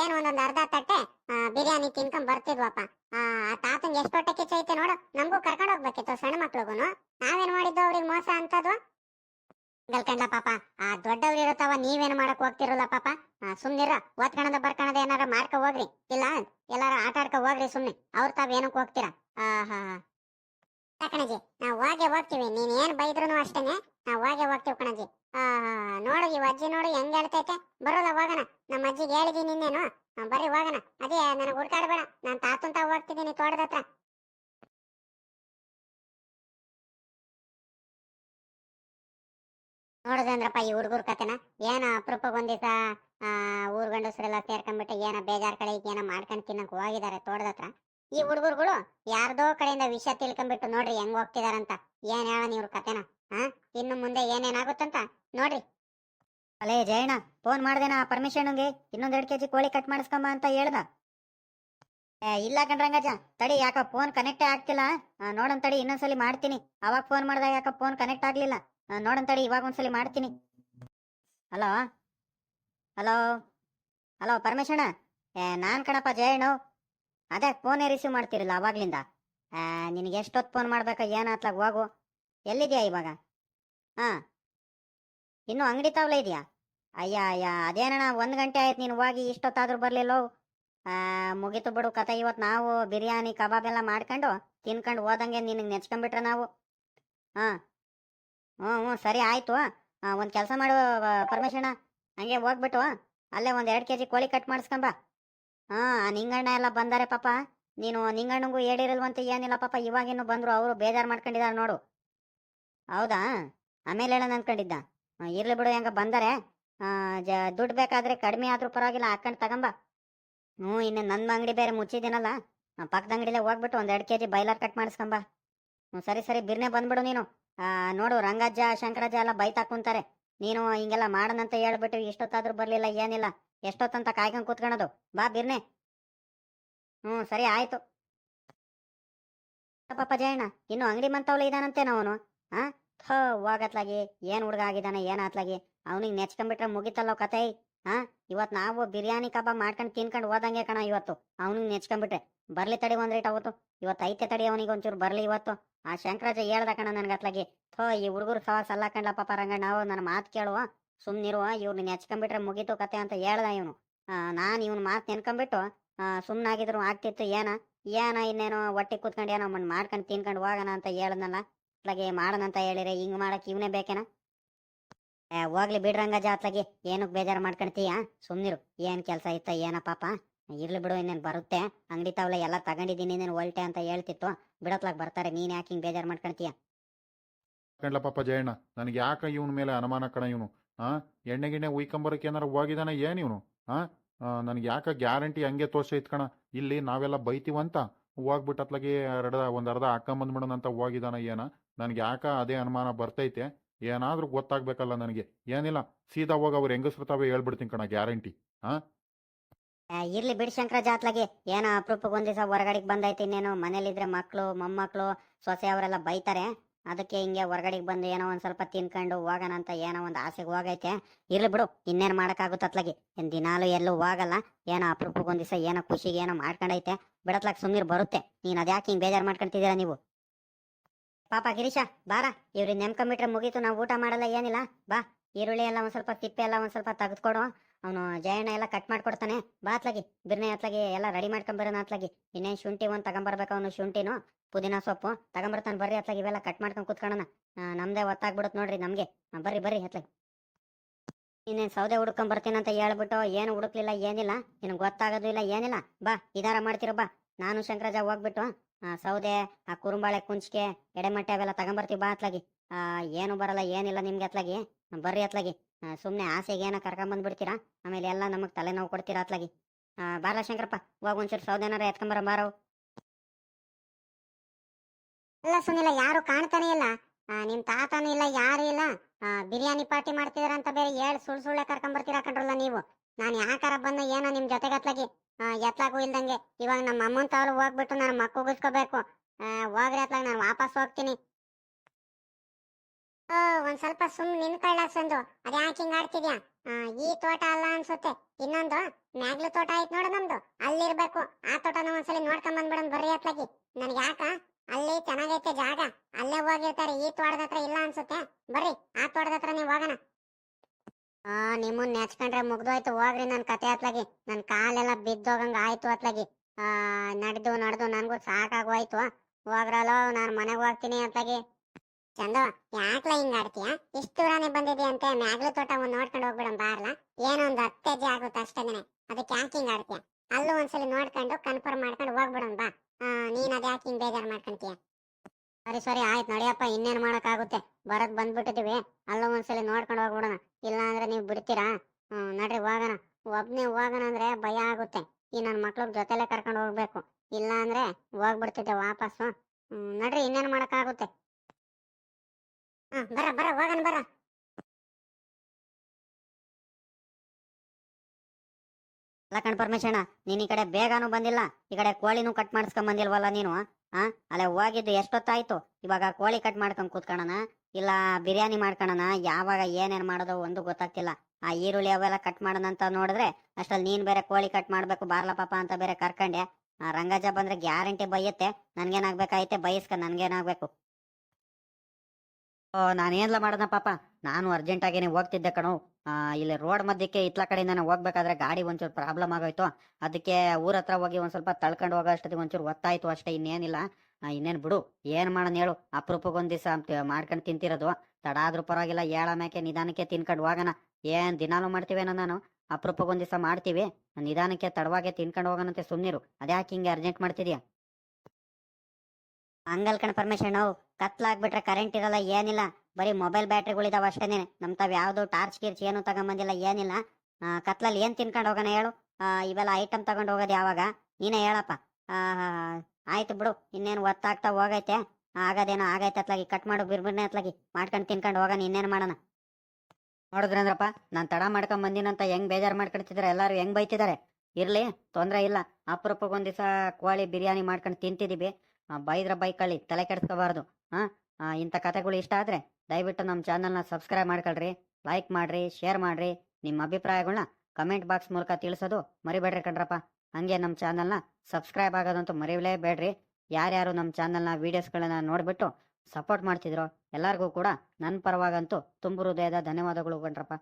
ಏನ್ ಒಂದೊಂದು ಅರ್ಧ ತಟ್ಟೆ ಬಿರಿಯಾನಿ ತಿನ್ಕೊಂಡ್ ಬರ್ತಿದ್ವಪ್ಪ. ಆ ತಾತಂಗ್ ಎಷ್ಟು ಹೊಟ್ಟೆ ಐತೆ ನೋಡು. ನಮಗೂ ಕರ್ಕೊಂಡು ಹೋಗ್ಬೇಕಿತ್ತು ಸಣ್ಣ ಮಕ್ಳಿಗೂನು. ನಾವೇನ್ ಮಾಡಿದ್ದು ಅವ್ರಿಗೆ ಮೋಸ ಅಂತದ್ವಾ ಗಲ್ಕಂಡ ಪಾಪ, ಆ ದೊಡ್ಡವ್ರು ಇರುತ್ತವ, ನೀವೇನು ಮಾಡಕ್ ಹೋಗ್ತಿರಲ್ಲ ಪಾಪ. ಸುಮ್ನಿರ. ಓದ್ಕಣದ ಬರ್ಕಣದ ಏನಾರ ಮಾರ್ಕ ಹೋಗ್ರಿ. ಇಲ್ಲ, ಎಲ್ಲಾರ ಆಟ ಆಡ್ಕ ಹೋಗ್ರಿ ಸುಮ್ನೆ. ಅವ್ರ ತಾವ್ ಏನಕ್ ಹೋಗ್ತೀರಾ? ಆಹಾ. ಕಣಜಿ ನಾವು ಹೋಗಿ ಹೋಗ್ತೀವಿ. ನೀನ್ ಏನ್ ಬೈದ್ರು ಅಷ್ಟೇನೆ. ನಾವ್ ಹೋಗೆ ಹೋಗ್ತೀವಿ ಕಣಜಿ ಆ ನೋಡು ಈ ಅಜ್ಜಿ ನೋಡು ಹೆಂಗ್ ಹೇಳ್ತೈತೆ. ಬರೋಲ್ಲ ಹೋಗೋಣ. ನಮ್ಮ ಅಜ್ಜಿಗೆ ಹೇಳಿದೀನಿ ನಿನ್ನೇನು. ಆ, ಬರ್ರಿ ಹೋಗೋಣ. ಅದೇ ನನಗೆ ಹುಡ್ಕಾಡ್ಬೇಡ. ನಾನು ತಾತನ್ ತಾವ್ ಹೋಗ್ತಿದ್ದೀನಿ ತೋಟದ ಹತ್ರ. ಈ ಹುಡುಗರ ಕತೆನ. ಏನ ಅಪರೂಪಕ್ಕೆ ಒಂದಿವಸ ಊರ್ ಗಂಡಸರೆಲ್ಲ ಸೇರ್ಕೊಂಡ್ಬಿಟ್ಟು ಏನ ಬೇಜಾರ್ ಕಡೆ ಏನ ಮಾಡ್ಕೊಂಡು ತಿನ್ನಕ್ ಹೋಗಿದ್ದಾರೆ ತೋಟದ ಹತ್ರ. ಈ ಹುಡುಗರುಗಳು ಯಾರ್ದೋ ಕಡೆಯಿಂದ ವಿಷಯ ತಿಳ್ಕೊಂಡ್ಬಿಟ್ಟು ನೋಡ್ರಿ ಹೆಂಗ್ ಹೋಗ್ತಿದಾರಂತ. ಏನ್ ಹೇಳ ಇವ್ರ ಕತೆನ? ಹಾ ಇನ್ನು ಮುಂದೆ ಏನೇನಾಗುತ್ತಂತ ನೋಡ್ರಿ. ಅಲೇ ಜಯಣ್ಣ ಫೋನ್ ಮಾಡ್ದೇನ ಪರ್ಮಿಷನ್ಗೆ ಇನ್ನೊಂದ್ ಎರಡ್ ಕೆಜಿ ಕೋಳಿ ಕಟ್ ಮಾಡಿಸ್ಕೊಂಬ ಅಂತ ಹೇಳ್ದ. ಇಲ್ಲ ಕಣ್ರಂಗಜ ತಡಿ, ಯಾಕ ಫೋನ್ ಕನೆಕ್ಟೇ ಆಗ್ತಿಲ್ಲ? ನೋಡನ್ ತಡಿ, ಇನ್ನೊಂದ್ಸಲಿ ಮಾಡ್ತೀನಿ. ಅವಾಗ ಫೋನ್ ಮಾಡಿದಾಗ ಯಾಕ ಫೋನ್ ಕನೆಕ್ಟ್ ಆಗ್ಲಿಲ್ಲ? ನೋಡನ್ ತಡಿ, ಇವಾಗ ಒಂದ್ಸಲಿ ಮಾಡ್ತೀನಿ. ಹಲೋ? ಹಲೋ? ಹಲೋ, ಪರಮೇಶಣ್ಣ? ಏ, ನಾನ್ ಕಣಪ್ಪ ಜಯಣ್ಣು. ಅದೇ ಫೋನೇ ರಿಸೀವ್ ಮಾಡ್ತಿರಲಿಲ್ಲ ಅವಾಗ್ಲಿಂದ. ನಿನಗೆ ಎಷ್ಟೊತ್ತು ಫೋನ್ ಮಾಡ್ಬೇಕಾ, ಏನಾತ್ಲಾಗ ಹೋಗು. ಎಲ್ಲಿದ್ಯಾ ಇವಾಗ? ಹಾ. ಇನ್ನು ಅಂಗಡಿ ತಾವಲ ಇದೆಯಾ? ಅಯ್ಯ ಅಯ್ಯ ಅದೇನಣ್ಣ ಒಂದು ಗಂಟೆ ಆಯ್ತು ನೀನು ಹೋಗಿ ಇಷ್ಟೊತ್ತಾದ್ರೂ ಬರಲಿಲ್ಲೋ? ಮುಗೀತು ಬಿಡು ಕತೆ ಇವತ್ತು ನಾವು ಬಿರಿಯಾನಿ, ಕಬಾಬ್ ಎಲ್ಲ ಮಾಡ್ಕೊಂಡು ತಿನ್ಕೊಂಡು ಹೋದಂಗೆ ನಿನಗೆ ನೆಚ್ಕೊಂಡ್ಬಿಟ್ರೆ ನಾವು. ಹಾಂ. ಹ್ಞೂ ಹ್ಞೂ ಸರಿ ಆಯ್ತು. ಒಂದು ಕೆಲಸ ಮಾಡು ಪರಮೇಶಣ್ಣ ಹಂಗೆ ಹೋಗ್ಬಿಟ್ಟು ಅಲ್ಲೇ ಒಂದು ಎರಡು ಕೆ ಜಿ ಕೋಳಿ ಕಟ್ ಮಾಡಿಸ್ಕೊಂಬ ಹಾಂ, ನಿಂಗಣ್ಣ ಎಲ್ಲ ಬಂದಾರೆ ಪಾಪ. ನೀನು ನಿಂಗಣ್ಣಂಗೂ ಹೇಳಿರಲ್ವಂತ ಏನಿಲ್ಲ ಪಾಪ. ಇವಾಗಿನ್ನು ಬಂದ್ರು ಅವರು ಬೇಜಾರು ಮಾಡ್ಕೊಂಡಿದ್ದಾರೆ ನೋಡು. ಹೌದಾ? ಆಮೇಲೆ ಹೇಳೋಣ ಅನ್ಕೊಂಡಿದ್ದ. ಇರ್ಲಿ ಬಿಡು ಹೆಂಗ ಬಂದರೆ. ಜ, ದುಡ್ಡು ಬೇಕಾದ್ರೆ ಕಡಿಮೆ ಆದ್ರೂ ಪರವಾಗಿಲ್ಲ, ಹಾಕೊಂಡು ತಗೊಂಬ. ಹ್ಞೂ, ಇನ್ನು ನನ್ನ ಅಂಗಡಿ ಬೇರೆ ಮುಚ್ಚಿದ್ದೀನಲ್ಲ. ಪಕ್ಕದ ಅಂಗಡಿಲೇ ಹೋಗ್ಬಿಟ್ಟು ಒಂದು ಎರಡು ಕೆ ಜಿ ಬೈಲರ್ ಕಟ್ ಮಾಡಿಸ್ಕೊಂಬ. ಹ್ಞೂ, ಸರಿ ಸರಿ, ಬಿರ್ನೆ ಬಂದ್ಬಿಡು ನೀನು. ನೋಡು, ರಂಗಜ್ಜ, ಶಂಕರಜ್ಜ ಎಲ್ಲ ಬೈತಾ ಕುಂತಾರೆ. ನೀನು ಹಿಂಗೆಲ್ಲ ಮಾಡೋಣಂತ ಹೇಳ್ಬಿಟ್ಟು ಇಷ್ಟೊತ್ತಾದ್ರೂ ಬರಲಿಲ್ಲ, ಏನಿಲ್ಲ. ಎಷ್ಟೊತ್ತಂತ ಕಾಯ್ಕೊಂಡು ಕೂತ್ಕೊಳೋದು ಬಾ, ಬಿರ್ನೆ. ಹ್ಞೂ, ಸರಿ, ಆಯಿತು. ಪಾಪ ಜಯಣ್ಣ, ಇನ್ನು ಅಂಗಡಿ ಮಂತವ್ಲೆ ಇದಾನಂತೇನೋ ಅವನು? ಹಾ? ಥೋ, ಹೋಗತ್ಲಾಗಿ. ಏನ್ ಹುಡುಗ ಆಗಿದ್ದಾನೆ, ಏನ್ ಆತ್ಲಾಗಿ? ಅವನಿಗೆ ನೆಚ್ಕೊಂಡ್ಬಿಟ್ರೆ ಮುಗಿತಲ್ಲೋ ಕತೆ ಹಾ? ಇವತ್ ನಾವು ಬಿರಿಯಾನಿ ಕಬಾಬ್ ಮಾಡ್ಕೊಂಡು ತಿನ್ಕೊಂಡು ಹೋದಂಗೆ ಕಣ ಇವತ್ತು. ಅವನಿಗೆ ನೆಚ್ಕೊಂಡ್ಬಿಟ್ರೆ ಬರ್ಲಿ ತಡಿ ಒಂದ್ ರೇಟ್ ಅವತ್ತು. ಇವತ್ತು ಐತೆ ತಡಿ ಅವನಿಗೆ ಒಂಚೂರು ಬರ್ಲಿ ಇವತ್ತು. ಆ ಶಂಕರಾಜ ಹೇಳ್ದ ಕಣ ನನ್ಗೆ ಅತ್ಲಾಗಿ ಥೋ, ಈ ಹುಡುಗರು ಸವ ಸಲ್ಲ ಕಂಡ್ಲ ಪಾಪ ರಂಗ ನಾವು ನನ್ನ ಮಾತು ಕೇಳುವ. ಸುಮ್ನಿರುವ ಇವ್ರನ್ನ ನೆಚ್ಕೊಂಡ್ಬಿಟ್ರೆ ಮುಗೀತು ಕತೆ ಅಂತ ಹೇಳ್ದ ಇವನು. ನಾನು ಇವನ್ ಮಾತು ನೆನ್ಕೊಂಡ್ಬಿಟ್ಟು ಸುಮ್ಮನಾಗಿದ್ರು ಆಗ್ತಿತ್ತು, ಏನ? ಏನ ಇನ್ನೇನೋ ಹೊಟ್ಟೆ ಕೂತ್ಕೊಂಡು ಏನೋ ಮಾಡ್ಕೊಂಡು ತಿನ್ಕೊಂಡು ಹೋಗೋಣ ಅಂತ ಹೇಳದ್ನಲ್ಲ. ಅತ್ಲಾಗೆ ಮಾಡೋಣಂತ ಹೇಳಿರಿ, ಹಿಂಗ್ ಮಾಡಕ್ ಇವನೇ ಬೇಕೇನ? ಹೋಗ್ಲಿ ಬಿಡ್ರಂಗ ಜಾತ್ಲಾಗಿ. ಏನಕ್ ಬೇಜಾರು ಮಾಡ್ಕೊಂತೀಯ ಸುಮ್ನಿರು. ಏನ್ ಕೆಲ್ಸ ಇತ್ತ, ಏನ ಪಾಪ? ಇರ್ಲಿ ಬಿಡು, ಇನ್ನೇನು ಬರುತ್ತೆ. ಅಂಗಡಿ ತಾವ್ಲೆ ಎಲ್ಲ ತಗೊಂಡಿದ್ದೀನಿ ನೀನು ಒಲ್ಟೆ ಅಂತ ಹೇಳ್ತಿತ್ತು. ಬಿಡತ್ಲಾಗ್ ಬರ್ತಾರೆ. ನೀನ್ ಯಾಕೆ ಹಿಂಗ್ ಬೇಜಾರು ಮಾಡ್ಕೊಂತೀಯ ಕಂಡ್ಲ ಪಾಪ ಜಯಣ್ಣ, ನನಗೆ ಯಾಕ ಇವನ ಮೇಲೆ ಅನುಮಾನ ಕಣ ಇವನು? ಹಾ ಎಣ್ಣೆ ಗಿಣ್ಣೆ ಉಯ್ಕೊಂಬರಕ್ಕೆ ಏನಾರ ಹೋಗಿದಾನ ಏನು ಇವನು? ಹಾ ನನಗೆ ಯಾಕ ಗ್ಯಾರಂಟಿ ಹಂಗೆ ತೋರ್ಸೈತ್ ಇತ್ಕಣ ಇಲ್ಲಿ ನಾವೆಲ್ಲ ಬೈತೀವಂತ? ಹೋಗ್ಬಿಟ್ಟು ಅತ್ಲಾಗಿ ಎರಡು ಒಂದ್ ಅರ್ಧ ಹಾಕೊಂಬಂದ್ಬಿಡೋಣ ಅಂತ ಹೋಗಿದಾನ ಏನ. ನನಗೆ ಯಾಕ ಅದೇ ಅನುಮಾನ ಬರ್ತೈತೆ. ಏನಾದ್ರೂ ಗೊತ್ತಾಗ್ಬೇಕಲ್ಲ ನನಗೆ. ಏನಿಲ್ಲ, ಸೀದಾ ಹೋಗಿ ಅವ್ರು ಹೆಂಗಸ್ರತಾವೆ ಹೇಳ್ಬಿಡ್ತೀನಿ ಕಣ ಗ್ಯಾರಂಟಿ. ಹಾ ಇರ್ಲಿ ಬಿಡಿ ಶಂಕರ ಜಾತ್ಲಾಗಿ. ಏನೋ ಅಪರೂಪಕ್ಕೆ ಒಂದ್ ದಿವಸ ಹೊರಗಡೆಗೆ ಬಂದೈತೆ ಇನ್ನೇನು. ಮನೇಲಿದ್ರೆ ಮಕ್ಕಳು ಮೊಮ್ಮಕ್ಳು, ಸೊಸೆ ಅವರೆಲ್ಲ ಬೈತಾರೆ. ಅದಕ್ಕೆ ಹಿಂಗೆ ಹೊರಗಡೆಗೆ ಬಂದು ಏನೋ ಒಂದ್ ಸ್ವಲ್ಪ ತಿನ್ಕೊಂಡು ಹೋಗೋಣ ಅಂತ ಏನೋ ಒಂದ್ ಆಸೆಗೆ ಹೋಗೈತೆ. ಇರ್ಲಿ ಬಿಡು, ಇನ್ನೇನ್ ಮಾಡಕ್ಕಾಗುತ್ತೆ ಅತ್ಲಾಗಿ. ಏನ್ ದಿನಾಲು ಎಲ್ಲೂ ಹೋಗಲ್ಲ. ಏನೋ ಅಪರೂಪಕ್ಕೆ ಒಂದ್ ದಿವಸ ಏನೋ ಖುಷಿಗೆ ಏನೋ ಮಾಡ್ಕೊಂಡೈತೆ. ಬಿಡತ್ಲಾಗ ಸುಮ್ನಿರ್ ಬರುತ್ತೆ. ನೀನು ಅದ್ಯಾಕೆ ಹಿಂಗ್ ಬೇಜಾರ್ ಮಾಡ್ಕೊಂತಿದ್ದೀರಾ ನೀವು? ಪಾಪ ಗಿರೀಶ, ಬಾರ. ಇವ್ರಿಗೆ ನೆಮ್ಕೊಂಬಿಟ್ರೆ ಮುಗೀತು. ನಾವು ಊಟ ಮಾಡಲ್ಲ, ಏನಿಲ್ಲ. ಬಾ. ಈರುಳ್ಳಿ ಎಲ್ಲ ಒಂದ್ ಸ್ವಲ್ಪ, ತಿಪ್ಪೆ ಎಲ್ಲ ಒಂದ್ ಸ್ವಲ್ಪ ತೆಗೆದುಕೊಡು. ಅವನು ಜಯಣ್ಣ ಎಲ್ಲ ಕಟ್ ಮಾಡ್ಕೊಡ್ತಾನೆ. ಬಾ ಅತ್ಲಾಗಿ, ಬಿರ್ನೆ ಅತ್ಲಾಗಿ ಎಲ್ಲ ರೆಡಿ ಮಾಡ್ಕೊಂಬರೋಣ ಅತ್ಲಾಗಿ. ಇನ್ನೇನು ಶುಂಠಿ ಒಂದ್ ತಗೊಂಬರ್ಬೇಕು ಅವನು ಶುಂಠಿನೂ, ಪುದೀನ ಸೊಪ್ಪು. ತಗೊಂಬರ್ತಾನೆ ಬರ್ರಿ ಅತ್ಲಾಗಿ, ಇವೆಲ್ಲ ಕಟ್ ಮಾಡ್ಕೊಂಡ್ ಕುತ್ಕೊಳ್ಳೋಣ. ನಮ್ದೇ ಒತ್ತಾಗ್ಬಿಡುತ್ತೆ ನೋಡ್ರಿ ನಮ್ಗೆ. ಬರ್ರಿ ಬರ್ರಿ ಅತ್ಲಾಗಿ. ಇನ್ನೇನು ಸೌದೆ ಹುಡ್ಕೊಂಡ್ ಬರ್ತೀನಿ ಅಂತ ಹೇಳ್ಬಿಟ್ಟು ಏನು ಹುಡುಕ್ಲಿಲ್ಲ, ಏನಿಲ್ಲ. ನಿನಗೆ ಗೊತ್ತಾಗೋದು ಇಲ್ಲ, ಏನಿಲ್ಲ. ಬಾ, ಇದಾರ ಮಾಡ್ತಿರೋ, ಬಾ. ನಾನು ಶಂಕರಾಜ ಹೋಗ್ಬಿಟ್ಟು ಸೌದೆ, ಆ, ಕುರುಂಬಾಳೆ, ಕುಂಚಿಕೆ, ಎಡೆಮಟ್ಟೆ ಅವೆಲ್ಲ ತಗೊಂಬರ್ತೀವಿ, ಬಾ ಅತ್ಲಾಗಿ. ಏನು ಬರಲ್ಲ, ಏನಿಲ್ಲ ನಿಮ್ಗೆ ಅತ್ಲಾಗಿ. ಬರ್ರಿ ಅತ್ಲಾಗಿ. ಸುಮ್ಮನೆ ಆಸೆಗೆ ಏನೋ ಕರ್ಕೊಂಬಂದ್ಬಿಡ್ತೀರಾ ಆಮೇಲೆ ಎಲ್ಲ ನಮಗೆ ತಲೆನೋವು ಕೊಡ್ತೀರಾ ಅತ್ಲಾಗಿ? ಬಾರ್ಲ ಶಂಕರಪ್ಪ, ಹೋಗ್ ಒಂಚೂರು ಸೌದೆನಾರ ಎತ್ಕೊಂಬರ ಬಾರವು ಅಲ್ಲ ಸುನಿಲ್ಲ ಯಾರು ಕಾಣ್ತಾನೆ ಇಲ್ಲ. ನಿಮ್ ತಾತನೂ ಇಲ್ಲ, ಯಾರು ಇಲ್ಲ. ಬಿರಿಯಾನಿ ಪಾರ್ಟಿ ಮಾಡ್ತಿದಾರ ಅಂತ ಬೇರೆ ಹೇಳ್ ಸುಳ್ಳು ಸುಳ್ಳೆ ಕರ್ಕೊಂಡ್ ಬರ್ತೀರಾ ಕಂಡ್ರಲ್ಲ ನೀವು? ನಾನು ಯಾಕಾರ ಬಂದ ಏನೋ ನಿಮ್ ಜೊತೆಗತ್ಲಾಗಿ ಎತ್ಲಾಗೂ ಇಲ್ದಂಗೆ. ಇವಾಗ ನಮ್ಮ ಅಮ್ಮನ ತಾವಲು ಹೋಗ್ಬಿಟ್ಟು ನಾನು ಮಕ್ಕುಗಿಸ್ಕೋಬೇಕು ಹೋಗ್ರಿ ಅತ್ಲಾಗ, ನಾನು ವಾಪಸ್ ಹೋಗ್ತೀನಿ. ಒಂದ್ ಸ್ವಲ್ಪ ಸುಮ್ ನಿನ್ಕೊಳ್ಳ ಸಂದು. ಅದ್ಯಾಕೆ ಹಿಂಗ್ ಆಡ್ತಿದ್ಯಾ? ಈ ತೋಟ ಅಲ್ಲ ಅನ್ಸುತ್ತೆ. ಇನ್ನೊಂದು, ಮ್ಯಾಗ್ಲು ತೋಟ ಐತ್ ನೋಡು ನಮ್ದು. ಅಲ್ಲಿರ್ಬೇಕು. ಆ ತೋಟನ ಒಂದ್ಸಲಿ ನೋಡ್ಕೊಂಡ್ ಬಂದ್ಬಿಡೋಣ ಬರ್ರಿ ಅತ್ಲಾಗಿ. ನನ್ಗೆ ಯಾಕ? ಅಲ್ಲಿ ಚೆನ್ನಾಗೈತೆ ಜಾಗ. ಅಲ್ಲೇ ಹೋಗಿರ್ತಾರೆ. ಈ ತೋಟದ ಹತ್ರ ಇಲ್ಲ ಅನ್ಸುತ್ತೆ. ಬರ್ರಿ, ಆ ತೋಟದ ಹತ್ರ ನೀವು ಹೋಗೋಣ. ಆ, ನಿಮ್ಮನ್ ನೆಚ್ಕೊಂಡ್ರೆ ಮುಗ್ದೋಯ್ತು. ಹೋಗ್ರಿ ನನ್ ಕತೆ ಅತ್ಲಾಗಿ. ನನ್ ಕಾಲೆಲ್ಲ ಬಿದ್ದೋಗಂಗ ಆಯ್ತು ಅತ್ಲಾಗಿ. ಆ, ನಡೆದು ನಡೆದು. ನನ್ಗೂ ಸಾಕಾಗೋಯ್ತು ಹೋಗ್ರಲ್ಲೋ, ನಾನ್ ಮನೆಗೆ ಹೋಗ್ತೀನಿ ಅತ್ಲಾಗಿ. ಚಂದು ಯಾಕ್ಲ ಹಿಂಗ್ ಆಡ್ತೀಯ? ಇಷ್ಟು ದೂರನೇ ಬಂದಿದ್ಯಾ ಅಂತ ಮ್ಯಾಗ್ಲು ತೋಟ ಒಂದ್ ನೋಡ್ಕೊಂಡು ಹೋಗ್ಬಿಡಂ ಬಾರ್ಲ? ಏನೋ ಒಂದ್ ಹತ್ತು ಹೆಜ್ಜೆ ಆಗುತ್ತೆ ಅಷ್ಟೇನೆ. ಅದಕ್ಕೆ ಯಾಕೆ ಹಿಂಗ್ ಆಡ್ತೀಯ? ಅಲ್ಲೂ ಒಂದ್ಸಲಿ ನೋಡ್ಕೊಂಡು ಕನ್ಫರ್ಮ್ ಮಾಡ್ಕೊಂಡು ಹೋಗ್ಬಿಡೋಣ ಬಾ. ನೀನ್ ಅದ್ ಯಾಕೆ ಹಿಂಗ್ ಬೇಜಾರ್ ಮಾಡ್ಕೊಂತೀಯ? ಸರಿ ಸರಿ, ಆಯ್ತು ನಡಿಯಪ್ಪ, ಇನ್ನೇನ್ ಮಾಡಕ್ಕಾಗುತ್ತೆ? ಬರಕ್ ಬಂದ್ಬಿಟ್ಟಿದೀವಿ. ಅಲ್ಲೂ ಒಂದ್ಸಲಿ ನೋಡ್ಕೊಂಡು ಹೋಗ್ಬಿಡೋಣ. ಇಲ್ಲ ಅಂದ್ರೆ ನೀವು ಬಿಡ್ತೀರಾ? ನಡ್ರಿ, ಹೋಗೋಣ. ಒಬ್ನೇ ಹೋಗೋಣ ಅಂದ್ರೆ ಭಯ ಆಗುತ್ತೆ. ಈ ನನ್ ಮಕ್ಳು ಜೊತೆಲೆ ಕರ್ಕೊಂಡು ಹೋಗ್ಬೇಕು. ಇಲ್ಲ ಅಂದ್ರೆ ಹೋಗ್ಬಿಡ್ತಿದ್ದೆ ಹ್ಮ್, ನಡ್ರಿ, ಇನ್ನೇನ್ ಮಾಡಕ್ಕಾಗುತ್ತೆ? ಬರ ಬರ ಹೋಗನ್ ಬರ. ಅಲ್ಲ ಕಣ್ ಪರಮೇಶಣ್ಣ ನೀನ್ ಈ ಕಡೆ ಬೇಗನೂ ಬಂದಿಲ್ಲ. ಈ ಕಡೆ ಕೋಳಿನೂ ಕಟ್ ಮಾಡಿಸ್ಕೊಂಡ್ ಬಂದಿಲ್ವಲ್ಲ ನೀನು ಹಾ ಅಲ್ಲೇ ಹೋಗಿದ್ದು ಎಷ್ಟೊತ್ತಾಯ್ತು? ಇವಾಗ ಕೋಳಿ ಕಟ್ ಮಾಡ್ಕೊಂಡ್ ಕೂತ್ಕೊಳ್ಳೋಣ ಇಲ್ಲ ಬಿರಿಯಾನಿ ಮಾಡ್ಕೊಳ್ಳೋಣ ಯಾವಾಗ ಏನೇನ್ ಮಾಡೋದು ಒಂದು ಗೊತ್ತಾಗ್ತಿಲ್ಲ. ಆ ಈರುಳ್ಳಿ ಅವೆಲ್ಲ ಕಟ್ ಮಾಡೋಣ ಅಂತ ನೋಡಿದ್ರೆ ಅಷ್ಟ್ರಲ್ಲಿ ನೀನ್ ಬೇರೆ ಕೋಳಿ ಕಟ್ ಮಾಡ್ಬೇಕು, ಬಾರ್ಲ ಪಾಪ ಅಂತ ಬೇರೆ ಕರ್ಕಂಡೆ. ಆ ರಂಗಜ ಬಂದ್ರೆ ಗ್ಯಾರಂಟಿ ಬೈಯತ್ತೆ. ನನ್ಗೇನಾಗ್ಬೇಕಾಯ್ತೆ? ಬಯಸ್ಕ ನನ್ಗೇನಾಗ್ಬೇಕು? ನಾನೇನ್ಲ ಮಾಡೋಣ ಪಾಪ, ನಾನು ಅರ್ಜೆಂಟ್ ಆಗೇನೆ ಹೋಗ್ತಿದ್ದೆ ಕಣೋ. ಇಲ್ಲಿ ರೋಡ್ ಮಧ್ಯಕ್ಕೆ ಇತ್ಲ ಕಡೆಯಿಂದ ನಾನು ಹೋಗ್ಬೇಕಾದ್ರೆ ಗಾಡಿ ಒಂಚೂರು ಪ್ರಾಬ್ಲಮ್ ಆಗೋಯ್ತು. ಅದಕ್ಕೆ ಊರ ಹತ್ರ ಹೋಗಿ ಒಂದ್ ಸ್ವಲ್ಪ ತಳ್ಕೊಂಡು ಹೋಗೋ ಅಷ್ಟೊತ್ತಿಗೆ ಒಂಚೂರು ಒತ್ತಾಯ್ತು ಅಷ್ಟೇ, ಇನ್ನೇನಿಲ್ಲ. ಇನ್ನೇನು ಬಿಡು, ಏನ್ ಮಾಡೋಣ ಹೇಳು. ಅಪರೂಪಕ್ಕೊಂದ್ ದಿವಸ ಮಾಡ್ಕೊಂಡು ತಿಂತಿರೋದು. ತಡ ಆದ್ರೂ ಪರವಾಗಿಲ್ಲ ಹೇಳ ಮ್ಯಾಕೆ ನಿಧಾನಕ್ಕೆ ತಿನ್ಕೊಂಡು ಹೋಗೋಣ. ಏನ್ ದಿನಾಲು ಮಾಡ್ತೀವೇನೋ ನಾನು? ಅಪರೂಪಕ್ಕೊಂದ್ ದಿವಸ ಮಾಡ್ತೀವಿ. ನಿಧಾನಕ್ಕೆ ತಡವಾಗೆ ತಿನ್ಕೊಂಡು ಹೋಗೋಣಂತೆ ಸುಮ್ನಿರು. ಅದ್ಯಾಕೆ ಹಿಂಗೆ ಅರ್ಜೆಂಟ್ ಮಾಡ್ತಿದ್ಯಾ? ಹಂಗಲ್ ಕಣ ಪರಮೇಶ್ ನಾವು ಕತ್ಲಾಗ್ಬಿಟ್ರೆ ಕರೆಂಟ್ ಇರಲ್ಲ, ಏನಿಲ್ಲ. ಬರೀ ಮೊಬೈಲ್ ಬ್ಯಾಟ್ರಿಗಳಿದಾವ ಅಷ್ಟೇನೆ ನಮ್ ತಾವ್ ಯಾವ್ದು ಟಾರ್ಚ್ ಗಿರ್ಚ್ ಏನು ತಗೊಂಬಂದಿಲ್ಲ, ಏನಿಲ್ಲ. ಕತ್ಲಲ್ಲಿ ಏನ್ ತಿನ್ಕೊಂಡು ಹೋಗೋಣ ಹೇಳು? ಇವೆಲ್ಲ ಐಟಮ್ ತಗೊಂಡು ಹೋಗೋದು ಯಾವಾಗ? ನೀನೇ ಹೇಳಪ್ಪ. ಆಯ್ತು ಬಿಡು, ಇನ್ನೇನು ಒತ್ತಾಗ್ತಾ ಹೋಗೈತೆ. ಆಗದೇನೋ ಆಗೈತೆ ಅತ್ಲಾಗಿ. ಕಟ್ ಮಾಡು, ಬಿರ್ಬಿರ್ನೆ ಅತ್ಲಾಗಿ. ಮಾಡ್ಕೊಂಡು ತಿನ್ಕೊಂಡು ಹೋಗೋಣ, ಇನ್ನೇನು ಮಾಡೋಣ? ನೋಡಿದ್ರಂದ್ರಪ್ಪ ನಾನು ತಡ ಮಾಡ್ಕೊಂಡ್ ಬಂದಿನಂತ ಹೆಂಗ್ ಬೇಜಾರ್ ಮಾಡ್ಕೊಳ್ತಿದಾರೆ? ಎಲ್ಲಾರು ಹೆಂಗ್ ಬೈತಿದ್ದಾರೆ ಇರ್ಲಿ, ತೊಂದ್ರೆ ಇಲ್ಲ. ಅಪರೂಪಕ್ಕೆ ಒಂದ್ ದಿವಸ ಕೋಳಿ ಬಿರಿಯಾನಿ ಮಾಡ್ಕೊಂಡು ತಿಂತಿದೀವಿ. ಬೈದ್ರ ಬೈಕಳ್ಳಿ, ತಲೆ ಕೆಡಿಸ್ಕೋಬಾರ್ದು. ಹಾ ಇಂಥ ಕಥೆಗಳು ಇಷ್ಟ ಆದರೆ ದಯವಿಟ್ಟು ನಮ್ಮ ಚಾನಲ್ನ ಸಬ್ಸ್ಕ್ರೈಬ್ ಮಾಡ್ಕೊಳ್ರಿ, ಲೈಕ್ ಮಾಡ್ರಿ, ಶೇರ್ ಮಾಡಿರಿ. ನಿಮ್ಮ ಅಭಿಪ್ರಾಯಗಳನ್ನ ಕಮೆಂಟ್ ಬಾಕ್ಸ್ ಮೂಲಕ ತಿಳಿಸೋದು ಮರಿಬೇಡ್ರಿ ಕಣ್ರಪ್ಪ. ಹಂಗೆ ನಮ್ಮ ಚಾನಲ್ನ ಸಬ್ಸ್ಕ್ರೈಬ್ ಆಗೋದಂತೂ ಮರಿಲೇಬೇಡ್ರಿ. ಯಾರ್ಯಾರು ನಮ್ಮ ಚಾನಲ್ನ ವೀಡಿಯೋಸ್ಗಳನ್ನ ನೋಡಿಬಿಟ್ಟು ಸಪೋರ್ಟ್ ಮಾಡ್ತಿದ್ರೋ ಎಲ್ಲರಿಗೂ ಕೂಡ ನನ್ನ ಪರವಾಗಂತೂ ತುಂಬು ಹೃದಯದ ಧನ್ಯವಾದಗಳು ಕಣ್ರಪ್ಪ.